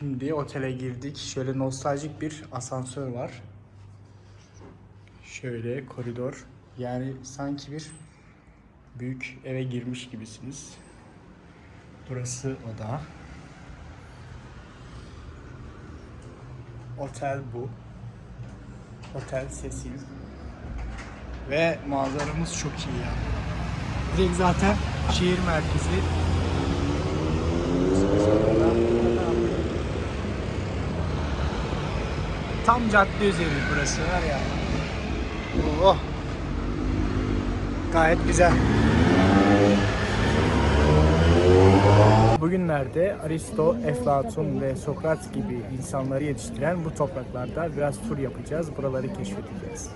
Şimdi otele girdik. Şöyle nostaljik bir asansör var. Şöyle koridor. Yani sanki bir büyük eve girmiş gibisiniz. Burası oda. Otel bu. Otel Cecil. Ve manzaramız çok iyi ya. Direkt zaten şehir merkezi. Tam cadde üzeri burası var ya. Oh. Gayet güzel. Bugünlerde Aristo, Eflatun ve Sokrat gibi insanları yetiştiren bu topraklarda biraz tur yapacağız. Buraları keşfedeceğiz.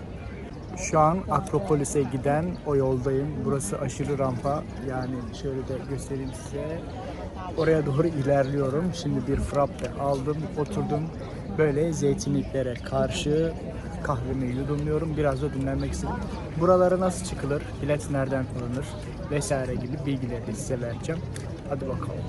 Şu an Akropolis'e giden o yoldayım. Burası aşırı rampa. Yani şöyle de göstereyim size. Oraya doğru ilerliyorum. Şimdi bir frappe aldım, oturdum. Böyle zeytinliklere karşı kahvemi yudumluyorum. Biraz da dinlenmek istedim. Buralara nasıl çıkılır, bilet nereden alınır vesaire gibi bilgileri size vereceğim. Hadi bakalım.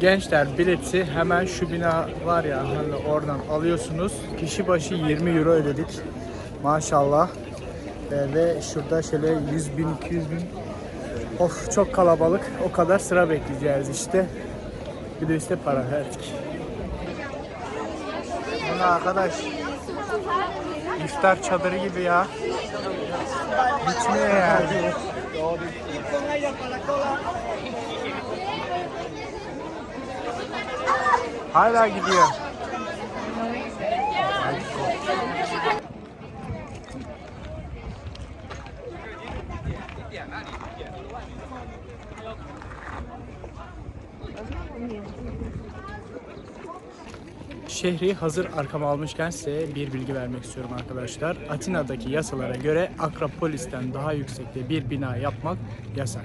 Gençler bileti hemen şu bina var ya hani oradan alıyorsunuz. Kişi başı 20 euro ödedik. Maşallah. Ee, ve şurada şöyle 100 bin 200 bin. Of çok kalabalık. O kadar sıra bekleyeceğiz işte. Bir de üstte para verdik. Bu ne arkadaş? İftar çadırı gibi ya. Bitmiyor yani. Hala gidiyor. Şehri hazır arkama almışken size bir bilgi vermek istiyorum arkadaşlar. Atina'daki yasalara göre Akropolis'ten daha yüksekte bir bina yapmak yasak.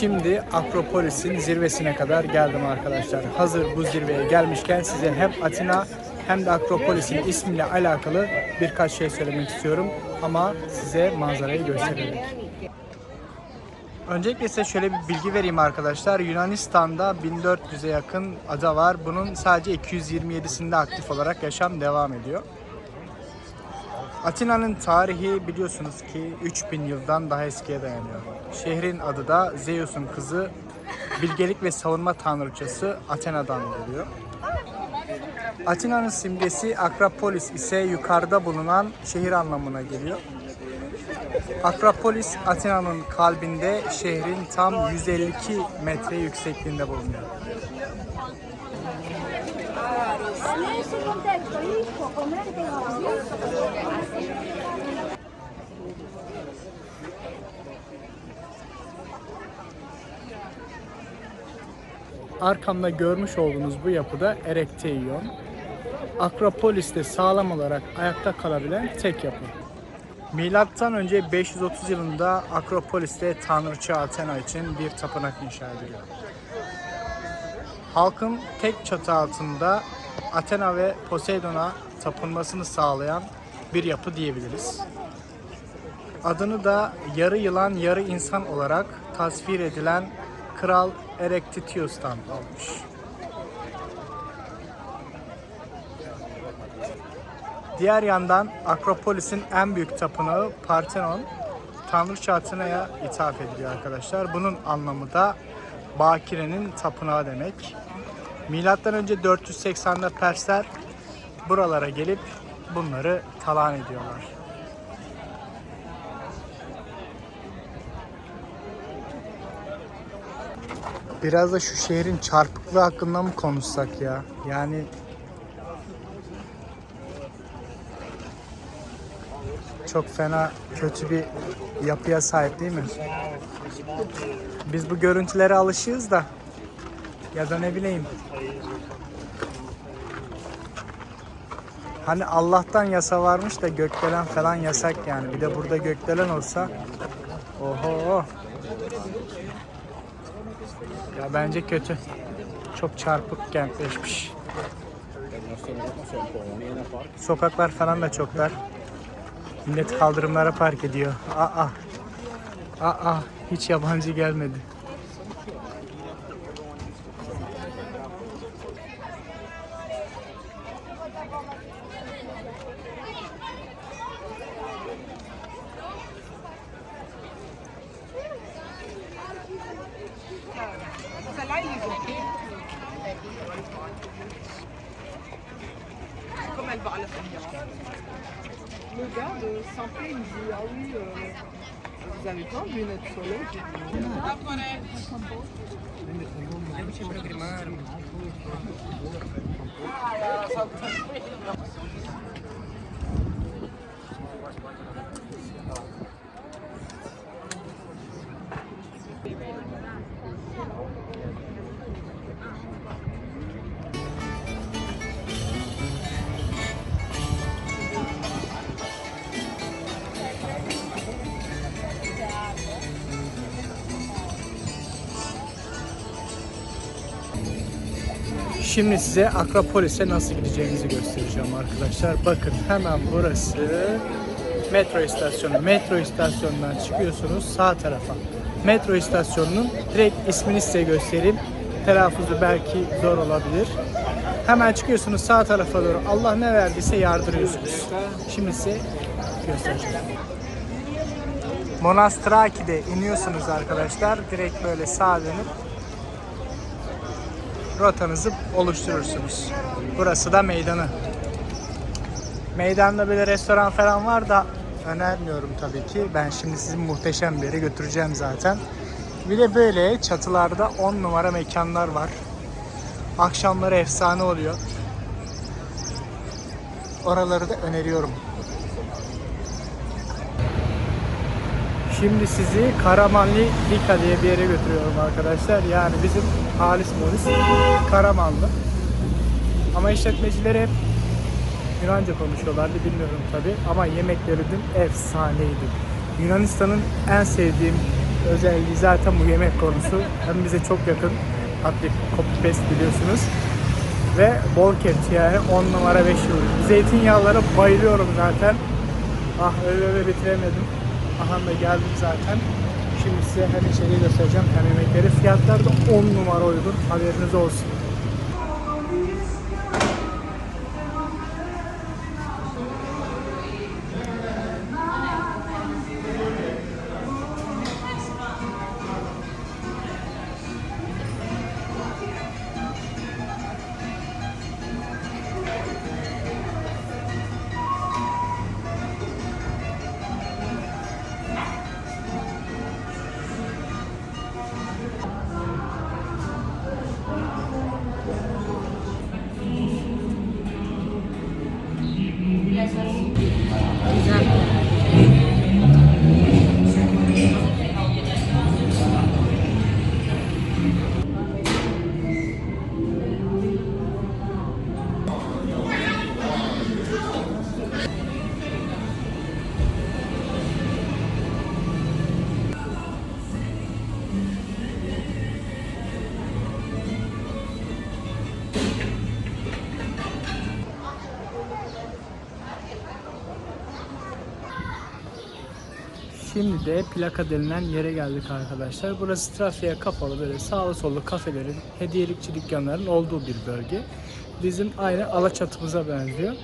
Şimdi Akropolis'in zirvesine kadar geldim arkadaşlar. Hazır bu zirveye gelmişken size hem Atina hem de Akropolis'in ismiyle alakalı birkaç şey söylemek istiyorum. Ama size manzarayı göstererek. Öncelikle size şöyle bir bilgi vereyim arkadaşlar. Yunanistan'da 1400'e yakın ada var. Bunun sadece 227'sinde aktif olarak yaşam devam ediyor. Atina'nın tarihi biliyorsunuz ki 3000 yıldan daha eskiye dayanıyor. Şehrin adı da Zeus'un kızı bilgelik ve savunma tanrıçası Athena'dan geliyor. Atina'nın simgesi Akropolis ise yukarıda bulunan şehir anlamına geliyor. Akropolis Atina'nın kalbinde şehrin tam 152 metre yüksekliğinde bulunuyor. Arkamda görmüş olduğunuz bu yapıda Erekteion. Akropolis'te sağlam olarak ayakta kalabilen tek yapı. Milattan önce 530 yılında Akropolis'te Tanrıça Athena için bir tapınak inşa ediliyor. Halkın tek çatı altında Athena ve Poseidon'a tapınmasını sağlayan bir yapı diyebiliriz. Adını da yarı yılan yarı insan olarak tasvir edilen Kral Erektitius'tan almış. Diğer yandan Akropolis'in en büyük tapınağı Parthenon, Tanrıça Athena'ya ithaf ediliyor arkadaşlar. Bunun anlamı da Bakire'nin tapınağı demek. Milattan önce 480'de Persler buralara gelip bunları talan ediyorlar. Biraz da şu şehrin çarpıklığı hakkında mı konuşsak ya? Yani çok fena kötü bir yapıya sahip değil mi? Biz bu görüntülere alışığız da ya da ne bileyim. Hani Allah'tan yasa varmış da gökdelen falan yasak yani. Bir de burada gökdelen olsa oho. Ya bence kötü. Çok çarpık kentleşmiş. Sokaklar falan da çok dar. Millet kaldırımlara park ediyor. Aa. Aa. Hiç yabancı gelmedi. Santé, il me dit Ah oui, euh, vous avez pas de lunettes soleil Şimdi size Akropolis'e nasıl gideceğinizi göstereceğim arkadaşlar. Bakın hemen burası metro istasyonu. Metro istasyonundan çıkıyorsunuz sağ tarafa. Metro istasyonunun direkt ismini size göstereyim. Telaffuzu belki zor olabilir. Hemen çıkıyorsunuz sağ tarafa doğru. Allah ne verdiyse yardırıyorsunuz. Şimdi size göstereceğim. Monastraki'de iniyorsunuz arkadaşlar. Direkt böyle sağa dönüp rotanızı oluşturursunuz. Burası da meydanı. Meydanda böyle restoran falan var da önermiyorum tabii ki. Ben şimdi sizi muhteşem bir yere götüreceğim zaten. Bir de böyle çatılarda 10 numara mekanlar var. Akşamları efsane oluyor. Oraları da öneriyorum. Şimdi sizi Karamanlı Lika diye bir yere götürüyorum arkadaşlar. Yani bizim halis mulis Karamanlı. Ama işletmeciler hep Yunanca konuşuyorlardı bilmiyorum tabi ama yemekleri dün efsaneydi. Yunanistan'ın en sevdiğim özelliği zaten bu yemek konusu. Hem bize çok yakın. Hatta copy paste biliyorsunuz. Ve bol yani 10 numara 5 yıl. Zeytinyağlara bayılıyorum zaten. Ah öyle öyle bitiremedim. Aha da geldim zaten. Şimdi size hem içeriği göstereceğim hem yemekleri. Fiyatlar da 10 numara uygun. Haberiniz olsun. Şimdi de plaka denilen yere geldik arkadaşlar. Burası trafiğe kapalı böyle sağlı sollu kafelerin, hediyelikçi dükkanların olduğu bir bölge. Bizim aynı Alaçatımıza benziyor.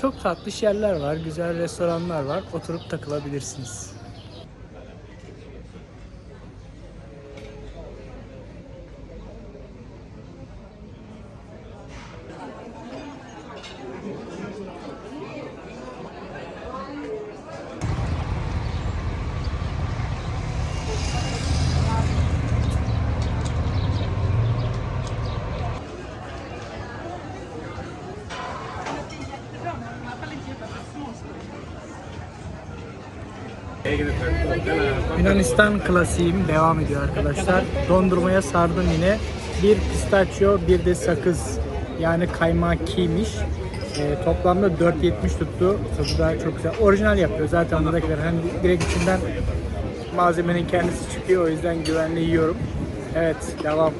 Çok tatlı yerler var, güzel restoranlar var. Oturup takılabilirsiniz. Yunanistan klasiğim devam ediyor arkadaşlar. Dondurmaya sardım yine. Bir pistachio, bir de sakız. Yani kaymakiymiş. Ee, toplamda 4.70 tuttu. Tadı da çok güzel. Orijinal yapıyor zaten buradakiler. Hani direkt içinden malzemenin kendisi çıkıyor. O yüzden güvenli yiyorum. Evet, devam.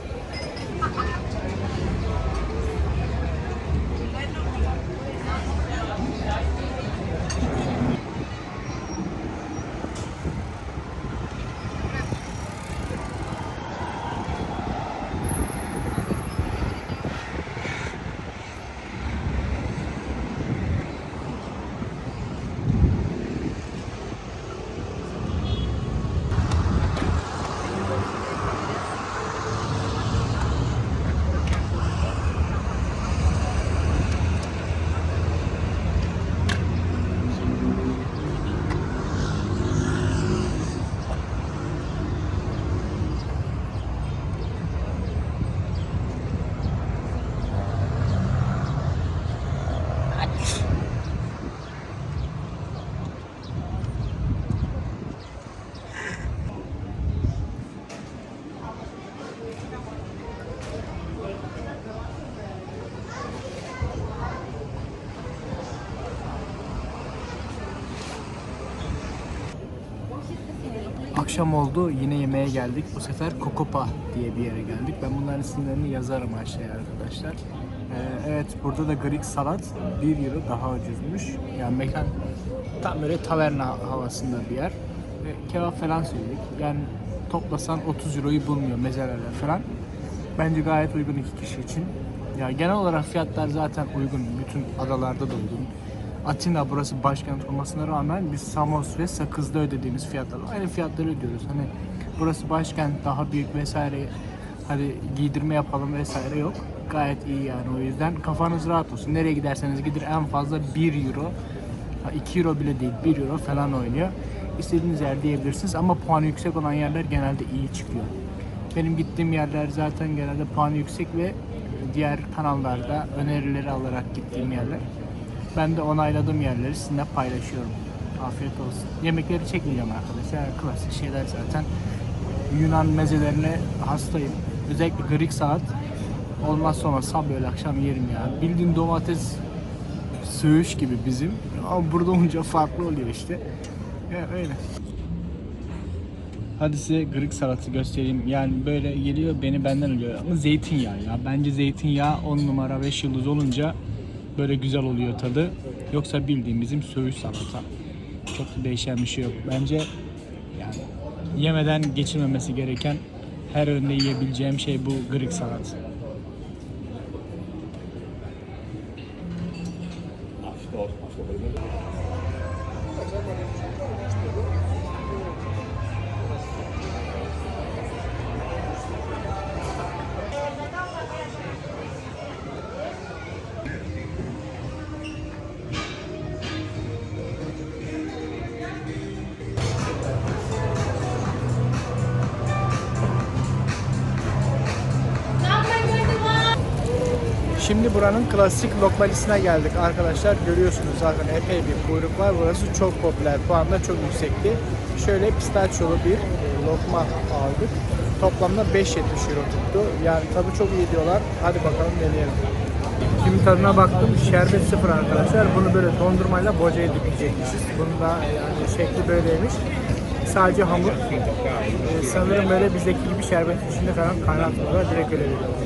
Akşam oldu yine yemeğe geldik. Bu sefer Kokopa diye bir yere geldik. Ben bunların isimlerini yazarım aşağıya arkadaşlar. Ee, evet burada da Greek salat 1 euro daha ucuzmuş. Yani mekan tam böyle taverna havasında bir yer. Ve kebap falan söyledik. Yani toplasan 30 euroyu bulmuyor mezelerle falan. Bence gayet uygun iki kişi için. Ya genel olarak fiyatlar zaten uygun. Bütün adalarda da uygun. Atina burası başkent olmasına rağmen biz Samos ve Sakız'da ödediğimiz fiyatlar aynı fiyatları ödüyoruz. Hani burası başkent daha büyük vesaire hadi giydirme yapalım vesaire yok. Gayet iyi yani o yüzden kafanız rahat olsun. Nereye giderseniz gidin en fazla 1 euro ha, 2 euro bile değil 1 euro falan oynuyor. İstediğiniz yer diyebilirsiniz ama puanı yüksek olan yerler genelde iyi çıkıyor. Benim gittiğim yerler zaten genelde puanı yüksek ve diğer kanallarda önerileri alarak gittiğim yerler. Ben de onayladığım yerleri sizinle paylaşıyorum. Afiyet olsun. Yemekleri çekmeyeceğim arkadaşlar. Klasik şeyler zaten. Yunan mezelerine hastayım. Özellikle Greek salat. Olmazsa olmazsa böyle akşam yerim ya. Bildiğin domates söğüş gibi bizim. Ama burada olunca farklı oluyor işte. Ya öyle. Hadi size Greek salatı göstereyim. Yani böyle geliyor beni benden ölüyor. Ama zeytinyağı ya. Bence zeytinyağı 10 numara 5 yıldız olunca böyle güzel oluyor tadı. Yoksa bildiğim bizim söğüş salata. Çok da değişen bir şey yok. Bence yani yemeden geçirmemesi gereken her önde yiyebileceğim şey bu Greek salat. Şimdi buranın klasik lokmalisine geldik arkadaşlar. Görüyorsunuz zaten epey bir kuyruk var. Burası çok popüler. Puan da çok yüksekti. Şöyle pistaçyolu bir e, lokma aldık. Toplamda 5.70 euro tuttu. Yani tadı çok iyi diyorlar. Hadi bakalım deneyelim. Şimdi tadına baktım. Şerbet sıfır arkadaşlar. Bunu böyle dondurmayla bocaya dikecekmişiz. Bunun da yani şekli böyleymiş. Sadece hamur. Ee, sanırım böyle bizdeki gibi şerbet içinde falan kaynatmıyorlar. Direkt öyle veriyorlarmış.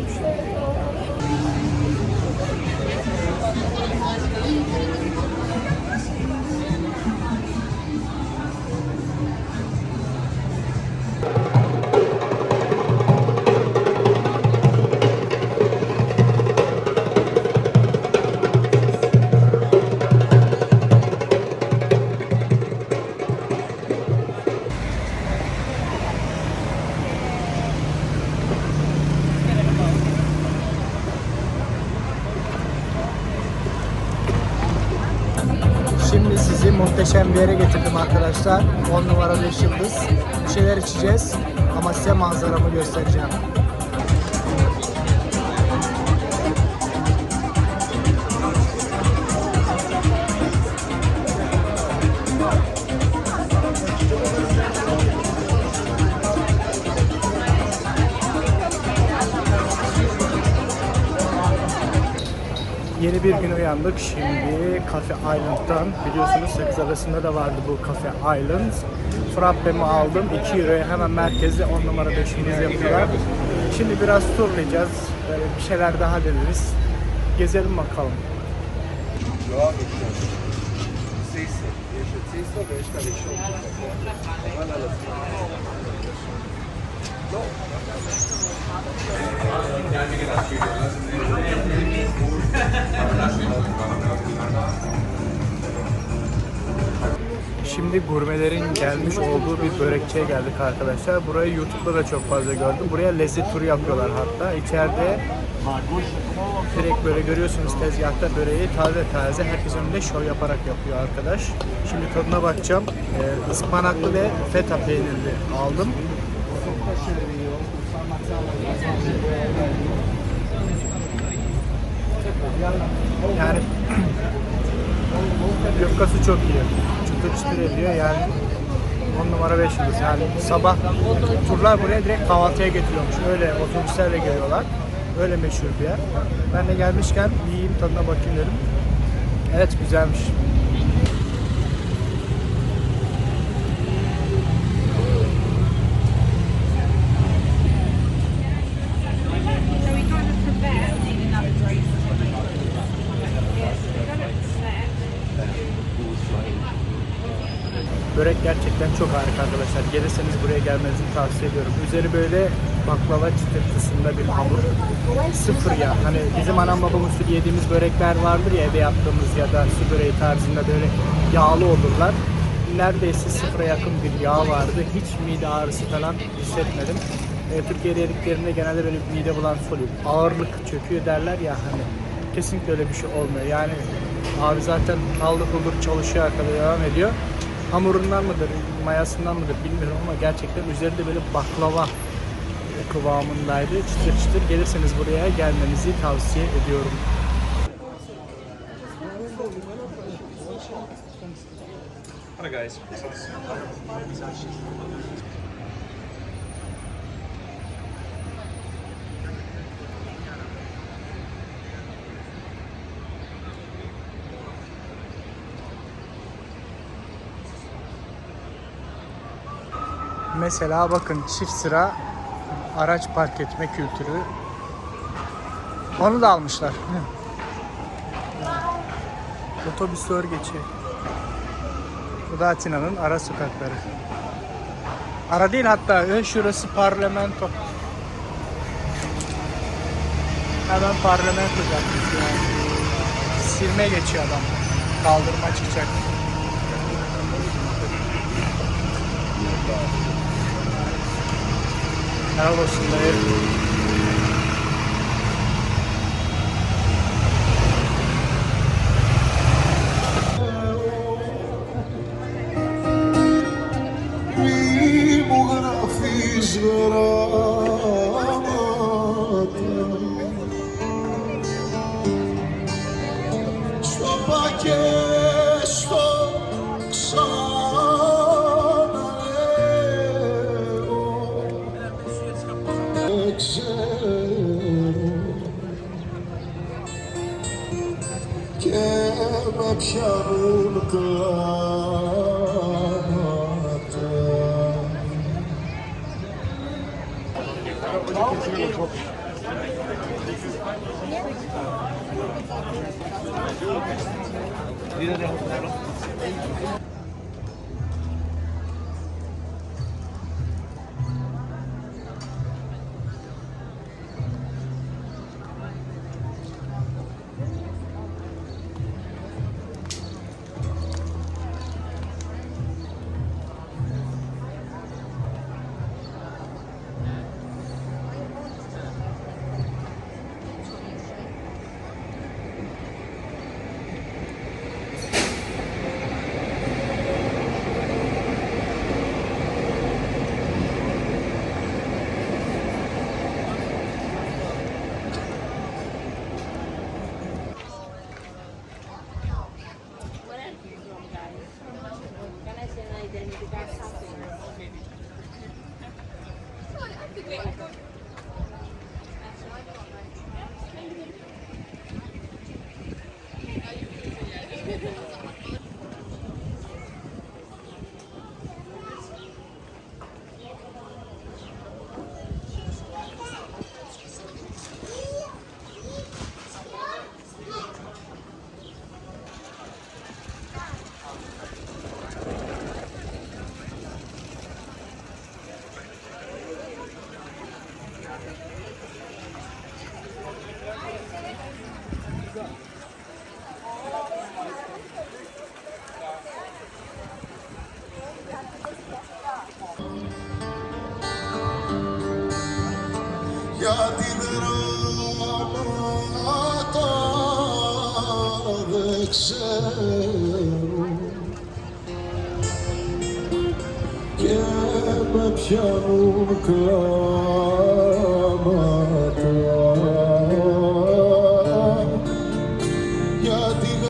Muhteşem bir yere getirdim arkadaşlar. 10 numara 5 yıldız. Bir şeyler içeceğiz ama size manzaramı göstereceğim. Yeni bir gün uyandık. Şimdi Cafe Island'dan biliyorsunuz Sakız Adası'nda da vardı bu Cafe Island. Frappemi aldım. 2 euroya hemen merkezde 10 numara 5 yıldız yapıyorlar. Şimdi biraz turlayacağız. Bir şeyler daha deneriz. Gezelim bakalım. Şimdi gurmelerin gelmiş olduğu bir börekçiye geldik arkadaşlar. Burayı YouTube'da da çok fazla gördüm. Buraya lezzet turu yapıyorlar hatta. İçeride direkt böyle görüyorsunuz tezgahta böreği taze taze herkes önünde şov yaparak yapıyor arkadaş. Şimdi tadına bakacağım. Ee, ıspanaklı ve feta peynirli aldım. Yani Yufkası çok iyi. Çıtır ediyor yani 10 numara 5 yıldız. Yani sabah turlar buraya direkt kahvaltıya getiriyormuş. Öyle otobüslerle geliyorlar. Öyle meşhur bir yer. Ben de gelmişken yiyeyim tadına bakayım dedim. Evet güzelmiş. Gerçekten çok harika arkadaşlar. Gelirseniz buraya gelmenizi tavsiye ediyorum. Üzeri böyle baklava çıtırtısında bir hamur. Sıfır ya. Hani bizim anam babam usulü yediğimiz börekler vardır ya evde yaptığımız ya da su böreği tarzında böyle yağlı olurlar. Neredeyse sıfıra yakın bir yağ vardı. Hiç mide ağrısı falan hissetmedim. E, Türkiye'de yediklerinde genelde böyle mide bulantısı oluyor. Ağırlık çöküyor derler ya hani. Kesinlikle öyle bir şey olmuyor. Yani abi zaten kaldır kuldur çalışıyor arkada devam ediyor hamurundan mıdır, mayasından mıdır bilmiyorum ama gerçekten üzerinde böyle baklava kıvamındaydı. Çıtır çıtır gelirseniz buraya gelmenizi tavsiye ediyorum. Hi guys. Mesela bakın çift sıra araç park etme kültürü. Onu da almışlar. Otobüsler geçiyor. Bu da Atina'nın ara sokakları. Ara değil hatta ön şurası parlamento. Hemen parlamento caddesi yani. Silme geçiyor adam. Kaldırıma çıkacak. Helal olsun.